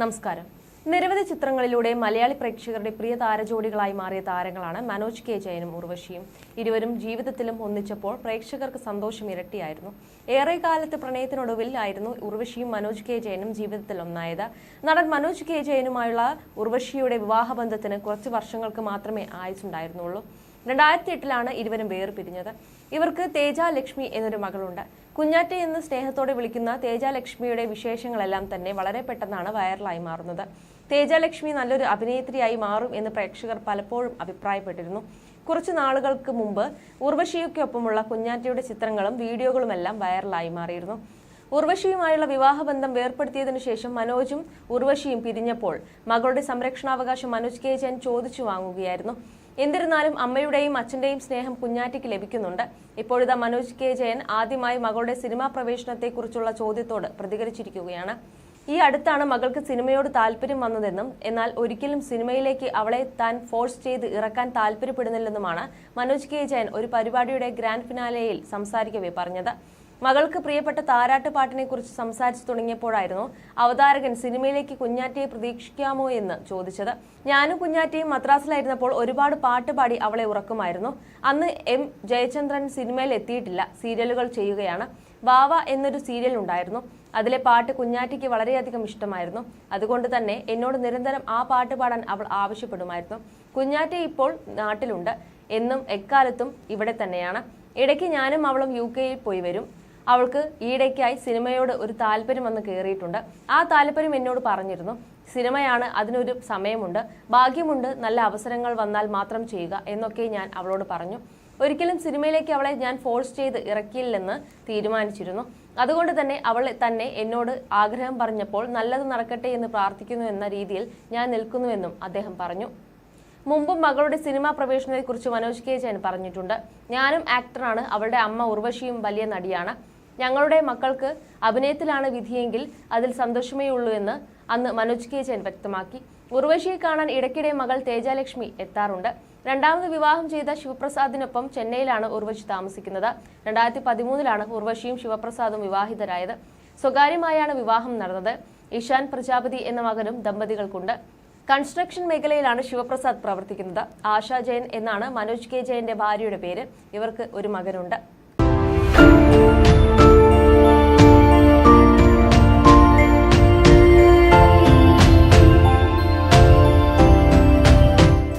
നമസ്കാരം. നിരവധി ചിത്രങ്ങളിലൂടെ മലയാളി പ്രേക്ഷകരുടെ പ്രിയ താരജോഡികളായി മാറിയ താരങ്ങളാണ് മനോജ് കെ ജയനും ഉർവശിയും. ഇരുവരും ജീവിതത്തിലും ഒന്നിച്ചപ്പോൾ പ്രേക്ഷകർക്ക് സന്തോഷം ഇരട്ടിയായിരുന്നു. ഏറെ കാലത്ത് പ്രണയത്തിനൊടുവിൽ ആയിരുന്നു ഉർവശിയും മനോജ് കെ ജയനും ജീവിതത്തിൽ ഒന്നായത്. നടൻ മനോജ് കെ ജയനുമായുള്ള ഉർവശിയുടെ വിവാഹബന്ധത്തിന് കുറച്ച് വർഷങ്ങൾക്ക് മാത്രമേ ആയുസുണ്ടായിരുന്നുള്ളൂ രണ്ടായിരത്തി എട്ടിലാണ് ഇരുവരും വേർപിരിഞ്ഞത്. ഇവർക്ക് തേജ ലക്ഷ്മി എന്നൊരു മകളുണ്ട്. കുഞ്ഞാറ്റ എന്ന് സ്നേഹത്തോടെ വിളിക്കുന്ന തേജ ലക്ഷ്മിയുടെ വിശേഷങ്ങളെല്ലാം തന്നെ വളരെ പെട്ടെന്നാണ് വൈറലായി മാറുന്നത്. തേജ ലക്ഷ്മി നല്ലൊരു അഭിനേത്രിയായി മാറും എന്ന് പ്രേക്ഷകർ പലപ്പോഴും അഭിപ്രായപ്പെട്ടിരുന്നു. കുറച്ചു നാളുകൾക്ക് മുമ്പ് ഉർവശിയൊക്കൊപ്പമുള്ള കുഞ്ഞാറ്റയുടെ ചിത്രങ്ങളും വീഡിയോകളുമെല്ലാം വൈറലായി മാറിയിരുന്നു. ഉർവശിയുമായുള്ള വിവാഹബന്ധം വേർപ്പെടുത്തിയതിനു ശേഷം മനോജും ഉർവശിയും പിരിഞ്ഞപ്പോൾ മകളുടെ സംരക്ഷണാവകാശം മനോജ് കെ ജയൻ ചോദിച്ചു വാങ്ങുകയായിരുന്നു. എന്നിരുന്നാലും അമ്മയുടെയും അച്ഛന്റെയും സ്നേഹം കുഞ്ഞാറ്റയ്ക്ക് ലഭിക്കുന്നുണ്ട്. ഇപ്പോഴിതാ മനോജ് കെ ജയൻ ആദ്യമായി മകളുടെ സിനിമാ പ്രവേശനത്തെക്കുറിച്ചുള്ള ചോദ്യത്തോട് പ്രതികരിച്ചിരിക്കുകയാണ്. ഈ അടുത്താണ് മകൾക്ക് സിനിമയോട് താല്പര്യം വന്നതെന്നും എന്നാൽ ഒരിക്കലും സിനിമയിലേക്ക് അവളെ താൻ ഫോഴ്സ് ചെയ്ത് ഇറക്കാൻ താല്പര്യപ്പെടുന്നില്ലെന്നുമാണ് മനോജ് കെ ജയൻ ഒരു പരിപാടിയുടെ ഗ്രാൻഡ് ഫിനാലെയിൽ സംസാരിക്കവേ പറഞ്ഞത്. മകൾക്ക് പ്രിയപ്പെട്ട താരാട്ട് പാട്ടിനെ കുറിച്ച് സംസാരിച്ചു തുടങ്ങിയപ്പോഴായിരുന്നു അവതാരകൻ സിനിമയിലേക്ക് കുഞ്ഞാറ്റയെ പ്രതീക്ഷിക്കാമോ എന്ന് ചോദിച്ചത്. ഞാനും കുഞ്ഞാറ്റയും മദ്രാസിലായിരുന്നപ്പോൾ ഒരുപാട് പാട്ട് പാടി അവളെ ഉറക്കുമായിരുന്നു. അന്ന് എം. ജയചന്ദ്രൻ സിനിമയിൽ എത്തിയിട്ടില്ല. സീരിയലുകൾ ചെയ്യുകയാണ്. വാവ എന്നൊരു സീരിയൽ ഉണ്ടായിരുന്നു. അതിലെ പാട്ട് കുഞ്ഞാറ്റയ്ക്ക് വളരെയധികം ഇഷ്ടമായിരുന്നു. അതുകൊണ്ട് തന്നെ എന്നോട് നിരന്തരം ആ പാട്ട് പാടാൻ അവൾ ആവശ്യപ്പെടുമായിരുന്നു. കുഞ്ഞാറ്റ ഇപ്പോൾ നാട്ടിലുണ്ട്. എന്നും എക്കാലത്തും ഇവിടെ തന്നെയാണ്. ഇടയ്ക്ക് ഞാനും അവളും യു കെയിൽ പോയി വരും. അവൾക്ക് ഈയിടയ്ക്കായി സിനിമയോട് ഒരു താല്പര്യം വന്ന് കയറിയിട്ടുണ്ട് ആ താല്പര്യം എന്നോട് പറഞ്ഞിരുന്നു. സിനിമയാണ് അതിനൊരു സമയമുണ്ട്. ഭാഗ്യമുണ്ട് നല്ല അവസരങ്ങൾ വന്നാൽ മാത്രം ചെയ്യുക എന്നൊക്കെ ഞാൻ അവളോട് പറഞ്ഞു. ഒരിക്കലും സിനിമയിലേക്ക് അവളെ ഞാൻ ഫോഴ്സ് ചെയ്ത് ഇറക്കിയില്ലെന്ന് തീരുമാനിച്ചിരുന്നു. അതുകൊണ്ട് തന്നെ അവൾ തന്നെ എന്നോട് ആഗ്രഹം പറഞ്ഞപ്പോൾ നല്ലത് നടക്കട്ടെ എന്ന് പ്രാർത്ഥിക്കുന്നു എന്ന രീതിയിൽ ഞാൻ നിൽക്കുന്നുവെന്നും അദ്ദേഹം പറഞ്ഞു. മുമ്പും മകളുടെ സിനിമാ പ്രവേശനത്തെക്കുറിച്ച് മനോജ് കെ ജയൻ പറഞ്ഞിട്ടുണ്ട്. ഞാനും ആക്ടറാണ്. അവളുടെ അമ്മ ഉർവശിയും വലിയ നടിയാണ്. ഞങ്ങളുടെ മക്കൾക്ക് അഭിനയത്തിലാണ് വിധിയെങ്കിൽ അതിൽ സന്തോഷമേ ഉള്ളൂ എന്ന് അന്ന് മനോജ് കെ ജയൻ വ്യക്തമാക്കി. ഉർവശിയെ കാണാൻ ഇടയ്ക്കിടെ മകൾ തേജാലക്ഷ്മി എത്താറുണ്ട്. രണ്ടാമത് വിവാഹം ചെയ്ത ശിവപ്രസാദിനൊപ്പം ചെന്നൈയിലാണ് ഉർവശി താമസിക്കുന്നത്. രണ്ടായിരത്തി പതിമൂന്നിലാണ് ഉർവശിയും ശിവപ്രസാദും വിവാഹിതരായത്. സ്വകാര്യമായാണ് വിവാഹം നടന്നത്. ഇഷാൻ പ്രജാപതി എന്ന മകനും ദമ്പതികൾക്കുണ്ട്. കൺസ്ട്രക്ഷൻ മേഖലയിലാണ് ശിവപ്രസാദ് പ്രവർത്തിക്കുന്നത്. ആശാ ജയൻ എന്നാണ് മനോജ് കെ ജയന്റെ ഭാര്യയുടെ പേര്. ഇവർക്ക് ഒരു മകനുണ്ട്.